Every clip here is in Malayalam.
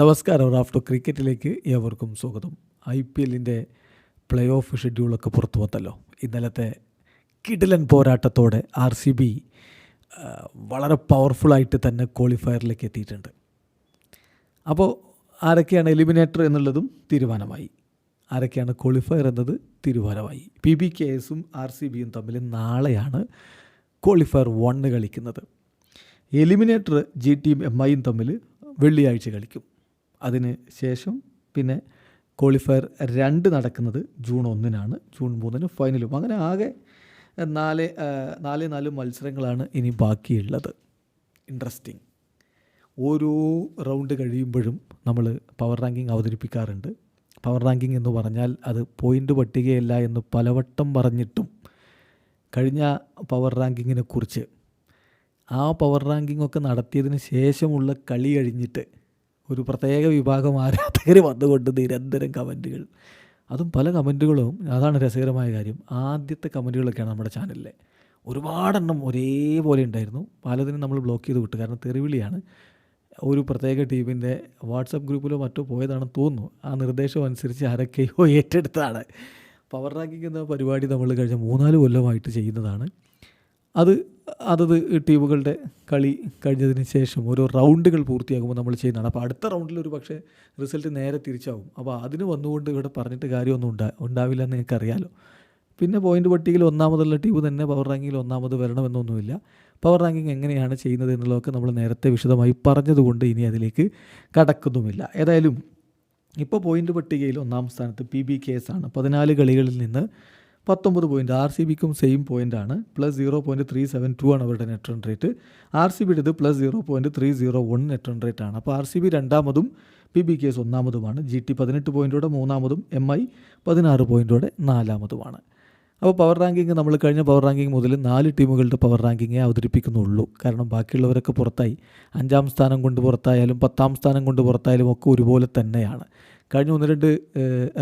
നമസ്കാരം. റാഫ്റ്റോ ക്രിക്കറ്റിലേക്ക് ഏവർക്കും സ്വാഗതം. ഐ പി എല്ലിന്റെ പ്ലേ ഓഫ് ഷെഡ്യൂളൊക്കെ പുറത്തു വന്നല്ലോ. ഇന്നലത്തെ കിടിലൻ പോരാട്ടത്തോടെ ആർ സി ബി വളരെ പവർഫുള്ളായിട്ട് തന്നെ ക്വാളിഫയറിലേക്ക് എത്തിയിട്ടുണ്ട്. അപ്പോൾ ആരൊക്കെയാണ് എലിമിനേറ്റർ എന്നുള്ളതും തീരുമാനമായി. ആരൊക്കെയാണ് ക്വാളിഫയർ എന്നത് തീരുമാനമായി. പി ബി കെ എസും ആർ സി ബിയും തമ്മിൽ നാളെയാണ് ക്വാളിഫയർ വണ്ണ് കളിക്കുന്നത്. എലിമിനേറ്റർ ജി ടിയും എം ഐയും തമ്മിൽ വെള്ളിയാഴ്ച കളിക്കും. അതിന് ശേഷം പിന്നെ ക്വാളിഫയർ രണ്ട് നടക്കുന്നത് ജൂൺ ഒന്നിനാണ്. ജൂൺ മൂന്നിന് ഫൈനലും അങ്ങനെ ആകെ നാല് നാല് നാല് മത്സരങ്ങളാണ് ഇനി ബാക്കിയുള്ളത്. ഇൻട്രസ്റ്റിംഗ് ഓരോ റൗണ്ട് കഴിയുമ്പോഴും നമ്മൾ പവർ റാങ്കിങ് അവതരിപ്പിക്കാറുണ്ട്. പവർ റാങ്കിങ് എന്ന് പറഞ്ഞാൽ അത് പോയിന്റ് പട്ടികയല്ല എന്ന് പലവട്ടം പറഞ്ഞിട്ടും കഴിഞ്ഞ പവർ റാങ്കിങ്ങിനെ കുറിച്ച്. ആ പവർ റാങ്കിങ്ങൊക്കെ നടത്തിയതിന് ശേഷമുള്ള കളി കഴിഞ്ഞിട്ട് ഒരു പ്രത്യേക വിഭാഗം ആരാധകർ വന്നുകൊണ്ട് നിരന്തരം കമന്റുകൾ. അതും പല കമന്റുകളും അതാണ് രസകരമായ കാര്യം. ആദ്യത്തെ കമന്റുകളൊക്കെയാണ് നമ്മുടെ ചാനലിലെ. ഒരുപാടെണ്ണം ഒരേപോലെ ഉണ്ടായിരുന്നു. പലതിനും നമ്മൾ ബ്ലോക്ക് ചെയ്ത് വിട്ടു. കാരണം തെറിവിളിയാണ്. ഒരു പ്രത്യേക ടീമിന്റെ വാട്സപ്പ് ഗ്രൂപ്പിലോ മറ്റോ പോയതാണെന്ന് തോന്നുന്നു. ആ നിർദ്ദേശം അനുസരിച്ച് ആരൊക്കെയോ ഏറ്റെടുത്തതാണ്. പവർ റാങ്കിങ് എന്ന പരിപാടി നമ്മൾ കഴിഞ്ഞ മൂന്നാൽ കൊല്ലമായിട്ട് ചെയ്യുന്നതാണ്. അത് അതത് ടീമുകളുടെ കളി കഴിഞ്ഞതിന് ശേഷം ഓരോ റൗണ്ടുകൾ പൂർത്തിയാകുമ്പോൾ നമ്മൾ ചെയ്യുന്നതാണ്. അപ്പോൾ അടുത്ത റൗണ്ടിൽ ഒരു പക്ഷേ റിസൾട്ട് നേരെ തിരിച്ചാവും. അപ്പോൾ അതിന് വന്നുകൊണ്ട് ഇവിടെ പറഞ്ഞിട്ട് കാര്യമൊന്നും ഉണ്ടാ ഉണ്ടാവില്ല എന്ന് നിങ്ങൾക്കറിയാലോ പിന്നെ പോയിന്റ് പട്ടികയിൽ ഒന്നാമതുള്ള ടീം തന്നെ പവർ റാങ്കിങ്ങിൽ ഒന്നാമത് വരണമെന്നൊന്നുമില്ല. പവർ റാങ്കിങ് എങ്ങനെയാണ് ചെയ്യുന്നത് എന്നുള്ളതൊക്കെ നമ്മൾ നേരത്തെ വിശദമായി പറഞ്ഞതുകൊണ്ട് ഇനി അതിലേക്ക് കടക്കുന്നുമില്ല. ഏതായാലും ഇപ്പോൾ പോയിന്റ് പട്ടികയിൽ ഒന്നാം സ്ഥാനത്ത് പി ബി കെ എസ് ആണ്. പതിനാല് കളികളിൽ നിന്ന് പത്തൊമ്പത് പോയിന്റ് ആർ സി ബിക്കും സെയിം പോയിന്റാണ് plus zero point three seven two ആണ് അവരുടെ net run rate R C ബിയുടേത് plus zero point three zero one net run rate ആണ്. അപ്പോൾ ആർ സി ബി രണ്ടാമതും പി ബി കെ എസ് ഒന്നാമതുമാണ്. ജി ടി പതിനെട്ട് പോയിന്റോടെ മൂന്നാമതും എം ഐ പതിനാറ് പോയിന്റോടെ നാലാമതുമാണ്. അപ്പോൾ പവർ റാങ്കിങ് നമ്മൾ കഴിഞ്ഞ പവർ റാങ്കിങ് മുതൽ നാല് ടീമുകളുടെ പവർ റാങ്കിങ്ങേ അവതരിപ്പിക്കുന്നുള്ളൂ. കാരണം ബാക്കിയുള്ളവരൊക്കെ പുറത്തായി. അഞ്ചാം സ്ഥാനം കൊണ്ട് പുറത്തായാലും പത്താം സ്ഥാനം കൊണ്ട് പുറത്തായാലും ഒക്കെ ഒരുപോലെ തന്നെയാണ്. കഴിഞ്ഞ ഒന്ന് രണ്ട്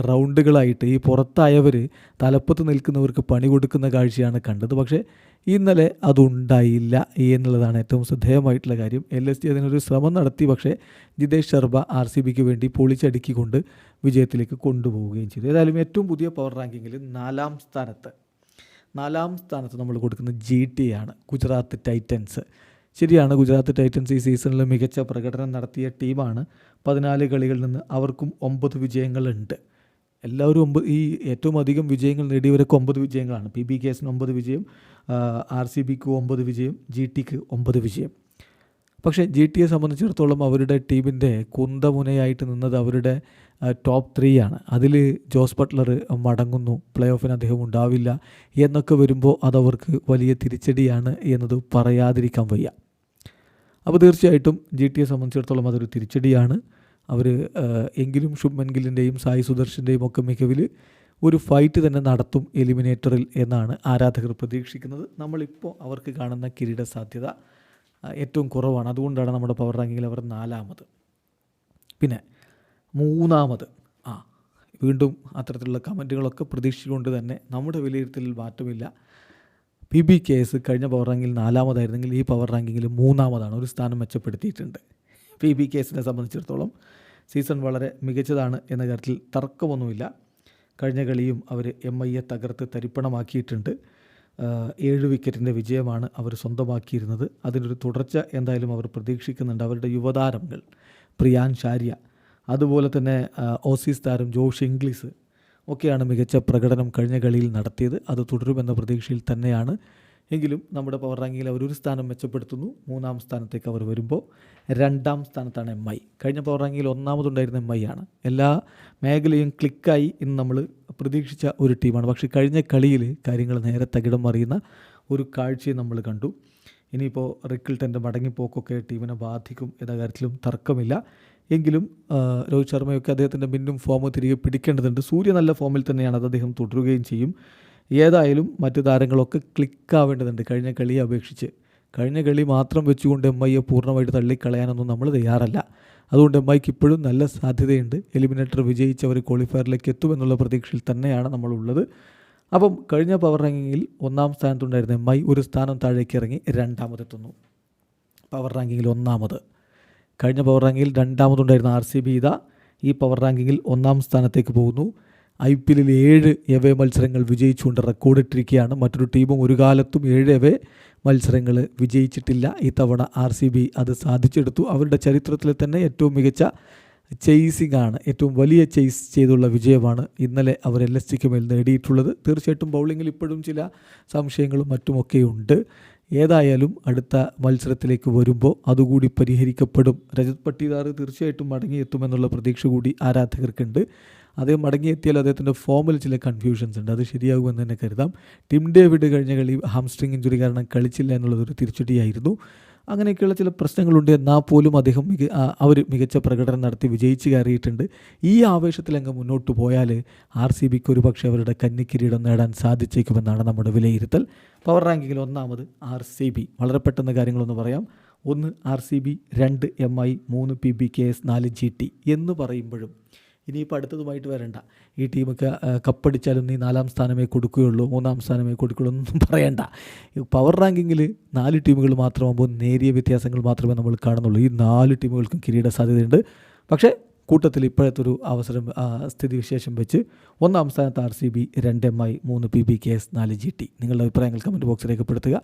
റൗണ്ടുകളായിട്ട് ഈ പുറത്തായവർ തലപ്പത്ത് നിൽക്കുന്നവർക്ക് പണി കൊടുക്കുന്ന കാഴ്ചയാണ് കണ്ടത്. പക്ഷേ ഇന്നലെ അതുണ്ടായില്ല എന്നുള്ളതാണ് ഏറ്റവും ശ്രദ്ധേയമായിട്ടുള്ള കാര്യം. എൽ എസ് ടി അതിനൊരു ശ്രമം നടത്തി. പക്ഷേ ജിതേഷ് ശർമ്മ ആർ സി ബിക്ക് വേണ്ടി പൊളിച്ചടുക്കിക്കൊണ്ട് വിജയത്തിലേക്ക് കൊണ്ടുപോവുകയും ചെയ്തു. ഏതായാലും ഏറ്റവും പുതിയ പവർ റാങ്കിങ്ങിൽ നാലാം സ്ഥാനത്ത് നാലാം സ്ഥാനത്ത് നമ്മൾ കൊടുക്കുന്ന ജി ടി ആണ് ഗുജറാത്ത് ടൈറ്റൻസ്. ശരിയാണ് ഗുജറാത്ത് ടൈറ്റൻസ് ഈ സീസണിൽ മികച്ച പ്രകടനം നടത്തിയ ടീമാണ്. പതിനാല് കളികളിൽ നിന്ന് അവർക്കും ഒമ്പത് വിജയങ്ങളുണ്ട്. എല്ലാവരും ഒമ്പത് ഈ ഏറ്റവും അധികം വിജയങ്ങൾ നേടിയവരൊക്കെ ഒമ്പത് വിജയങ്ങളാണ്. പി ബി കേസിന് ഒമ്പത് വിജയം ആർ സി ബിക്ക് ഒമ്പത് വിജയം ജി ടിക്ക് ഒമ്പത് വിജയം. പക്ഷേ ജി ടിയെ സംബന്ധിച്ചിടത്തോളം അവരുടെ ടീമിന്റെ കുന്തമുനയായിട്ട് നിന്നത് അവരുടെ ടോപ്പ് ത്രീ ആണ് അതിൽ ജോസ് ബട്ട്ലർ മടങ്ങുന്നു. പ്ലേ ഓഫിന് അദ്ദേഹം ഉണ്ടാവില്ല. എന്നൊക്കെ വരുമ്പോൾ അതവർക്ക് വലിയ തിരിച്ചടിയാണ് എന്നത് പറയാതിരിക്കാൻ വയ്യ. അപ്പോൾ തീർച്ചയായിട്ടും ജി ടിയെ സംബന്ധിച്ചിടത്തോളം അതൊരു തിരിച്ചടിയാണ്. അവർ എങ്കിലും ശുഭ്മൻ ഗില്ലിന്റെയും സായി സുദർശന്റെയും ഒക്കെ മികവിൽ ഒരു ഫൈറ്റ് തന്നെ നടത്തും എലിമിനേറ്ററിൽ എന്നാണ് ആരാധകർ പ്രതീക്ഷിക്കുന്നത്. നമ്മളിപ്പോൾ അവർക്ക് കാണുന്ന കിരീട സാധ്യത ഏറ്റവും കുറവാണ്. അതുകൊണ്ടാണ് നമ്മുടെ പവർ റാങ്കിങ്ങിൽ അവർ നാലാമത്. പിന്നെ മൂന്നാമത് ആ വീണ്ടും അത്തരത്തിലുള്ള കമന്റുകളൊക്കെ പ്രതീക്ഷിച്ചുകൊണ്ട് തന്നെ നമ്മുടെ വിലയിരുത്തലിൽ മാറ്റമില്ല. പി ബി കെ എസ് കഴിഞ്ഞ പവർ റാങ്കിൽ നാലാമതായിരുന്നെങ്കിൽ ഈ പവർ റാങ്കിങ്ങിൽ മൂന്നാമതാണ് ഒരു സ്ഥാനം മെച്ചപ്പെടുത്തിയിട്ടുണ്ട്. പി ബി കെ എസിനെ സംബന്ധിച്ചിടത്തോളം സീസൺ വളരെ മികച്ചതാണ് എന്ന കാര്യത്തിൽ തർക്കമൊന്നുമില്ല. കഴിഞ്ഞ കളിയും അവർ എം ഐയെ തകർത്ത് തരിപ്പണമാക്കിയിട്ടുണ്ട്. ഏഴ് വിക്കറ്റിന്റെ വിജയമാണ് അവർ സ്വന്തമാക്കിയിരുന്നത്. അതിനൊരു തുടർച്ച എന്തായാലും അവർ പ്രതീക്ഷിക്കുന്നുണ്ട്. അവരുടെ യുവതാരങ്ങൾ പ്രിയാൻ ഷാരിയ അതുപോലെ തന്നെ ഓസീസ് താരം ജോഷ് ഇംഗ്ലീസ് ഒക്കെയാണ് മികച്ച പ്രകടനം കഴിഞ്ഞ കളിയിൽ നടത്തിയത്. അത് തുടരുമെന്ന പ്രതീക്ഷയിൽ തന്നെയാണ്. എങ്കിലും നമ്മുടെ പവർ റാങ്കിങ്ങിൽ അവർ ഒരു സ്ഥാനം മെച്ചപ്പെടുത്തുന്നു. മൂന്നാം സ്ഥാനത്തേക്ക് അവർ വരുമ്പോൾ രണ്ടാം സ്ഥാനത്താണ് എം ഐ കഴിഞ്ഞ പവർ റാങ്കിങ്ങിൽ ഒന്നാമതുണ്ടായിരുന്ന എം ഐ ആണ്. എല്ലാ മേഖലയും ക്ലിക്കായി ഇന്ന് നമ്മൾ പ്രതീക്ഷിച്ച ഒരു ടീമാണ് പക്ഷേ കഴിഞ്ഞ കളിയിൽ കാര്യങ്ങൾ നേരെ തകിടം മറിയുന്ന ഒരു കാഴ്ചയും നമ്മൾ കണ്ടു. ഇനിയിപ്പോൾ റിക്കിൾട്ടന്റെ മടങ്ങിപ്പോക്കൊക്കെ ടീമിനെ ബാധിക്കും എന്ന കാര്യത്തിലും തർക്കമില്ല. എങ്കിലും രോഹിത് ശർമ്മയൊക്കെ അദ്ദേഹത്തിന്റെ മിന്നും ഫോം തിരികെ പിടിക്കേണ്ടതുണ്ട്. സൂര്യ നല്ല ഫോമിൽ തന്നെയാണ് അത് അദ്ദേഹം തുടരുകയും ചെയ്യും. ഏതായാലും മറ്റ് താരങ്ങളൊക്കെ ക്ലിക്കാവേണ്ടതുണ്ട് കഴിഞ്ഞ കളിയെ അപേക്ഷിച്ച്. കഴിഞ്ഞ കളി മാത്രം വെച്ചുകൊണ്ട് എം ഐയെ പൂർണമായിട്ട് തള്ളിക്കളയാനൊന്നും നമ്മൾ തയ്യാറല്ല. അതുകൊണ്ട് എം ഐക്ക് ഇപ്പോഴും നല്ല സാധ്യതയുണ്ട്. എലിമിനേറ്റർ വിജയിച്ചവർ ക്വാളിഫയറിലേക്ക് എത്തുമെന്നുള്ള പ്രതീക്ഷയിൽ തന്നെയാണ് നമ്മളുള്ളത്. അപ്പം കഴിഞ്ഞ പവർ റാങ്കിങ്ങിൽ ഒന്നാം സ്ഥാനത്തുണ്ടായിരുന്ന എം ഐ ഒരു സ്ഥാനം താഴേക്ക് ഇറങ്ങി രണ്ടാമതെത്തുന്നു. പവർ റാങ്കിങ്ങിൽ ഒന്നാമത്. കഴിഞ്ഞ പവർ റാങ്കിങ്ങിൽ രണ്ടാമതുണ്ടായിരുന്ന ആർ സി ബി ഇതാ ഈ പവർ റാങ്കിങ്ങിൽ ഒന്നാം സ്ഥാനത്തേക്ക് പോകുന്നു. ഐ പി എല്ലിൽ ഏഴ് എവേ മത്സരങ്ങൾ വിജയിച്ചുകൊണ്ട് റെക്കോർഡിട്ടിരിക്കുകയാണ് മറ്റൊരു ടീമും ഒരു കാലത്തും ഏഴ് എവേ മത്സരങ്ങൾ വിജയിച്ചിട്ടില്ല. ഇത്തവണ ആർ സി ബി അത് സാധിച്ചെടുത്തു. അവരുടെ ചരിത്രത്തിലെ തന്നെ ഏറ്റവും മികച്ച ചെയ്സിംഗ് ആണ്. ഏറ്റവും വലിയ ചെയ്സ് ചെയ്തുള്ള വിജയമാണ് ഇന്നലെ അവർ എൽ എസ് ടിക്ക് മേൽ നേടിയിട്ടുള്ളത്. തീർച്ചയായിട്ടും ബൗളിങ്ങിൽ ഇപ്പോഴും ചില സംശയങ്ങളും മറ്റുമൊക്കെയുണ്ട്. ഏതായാലും അടുത്ത മത്സരത്തിലേക്ക് വരുമ്പോൾ അതുകൂടി പരിഹരിക്കപ്പെടും. രജത് പട്ടിദാർ തീർച്ചയായിട്ടും മടങ്ങിയെത്തുമെന്നുള്ള പ്രതീക്ഷ കൂടി ആരാധകർക്കുണ്ട്. അദ്ദേഹം മടങ്ങിയെത്തിയാൽ അദ്ദേഹത്തിന്റെ ഫോമിൽ ചില കൺഫ്യൂഷൻസ് ഉണ്ട്. അത് ശരിയാകുമെന്ന് തന്നെ കരുതാം. ടിം ഡേവിഡ് കഴിഞ്ഞ കളി ഹാംസ്ട്രിങ് ഇഞ്ചുറി കാരണം കളിച്ചില്ല എന്നുള്ളതൊരു തിരിച്ചടിയായിരുന്നു. അങ്ങനെയൊക്കെയുള്ള ചില പ്രശ്നങ്ങളുണ്ട് എന്നാൽ പോലും അദ്ദേഹം മിക അവർ മികച്ച പ്രകടനം നടത്തി വിജയിച്ച് കയറിയിട്ടുണ്ട്. ഈ ആവേശത്തിൽ അങ്ങ് മുന്നോട്ട് പോയാൽ ആർ സി ബിക്ക് ഒരു പക്ഷേ അവരുടെ കന്നിക്കിരീടം നേടാൻ സാധിച്ചേക്കുമെന്നാണ് നമ്മുടെ വിലയിരുത്തൽ. പവർ റാങ്കിങ്ങിൽ ഒന്നാമത് ആർ സി ബി വളരെ പെട്ടെന്ന് കാര്യങ്ങളൊന്ന് പറയാം. ഒന്ന് ആർ സി ബി രണ്ട് എം ഐ മൂന്ന് പി ബി കെ എസ് നാല് ജി ടി എന്ന് പറയുമ്പോഴും ഇനിയിപ്പോൾ അടുത്തതുമായിട്ട് വരണ്ട. ഈ ടീമൊക്കെ കപ്പടിച്ചാലും നീ നാലാം സ്ഥാനമേ കൊടുക്കുകയുള്ളൂ മൂന്നാം സ്ഥാനമേ കൊടുക്കുകയുള്ളൂ ഒന്നും പറയണ്ട. പവർ റാങ്കിങ്ങിൽ നാല് ടീമുകൾ മാത്രമാകുമ്പോൾ നേരിയ വ്യത്യാസങ്ങൾ മാത്രമേ നമ്മൾ കാണുന്നുള്ളൂ. ഈ നാല് ടീമുകൾക്കും കിരീട സാധ്യതയുണ്ട്. പക്ഷേ കൂട്ടത്തിൽ ഇപ്പോഴത്തെ ഒരു അവസരം സ്ഥിതിവിശേഷം വെച്ച് ഒന്നാം സ്ഥാനത്ത് ആർ സി ബി രണ്ട് എം ഐ മൂന്ന് പി ബി കെ എസ് നാല് ജി ടി. നിങ്ങളുടെ അഭിപ്രായങ്ങൾ കമന്റ് ബോക്സിൽ രേഖപ്പെടുത്തുക.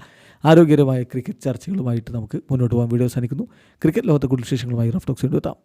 ആരോഗ്യകരമായ ക്രിക്കറ്റ് ചർച്ചകളുമായിട്ട് നമുക്ക് മുന്നോട്ട് പോകാൻ വീഡിയോ സാധിക്കുന്നു ക്രിക്കറ്റ് ലോകത്തെ കൂടുതൽ വിശേഷങ്ങളുമായി റഫ് ടോക്സ് എത്താം.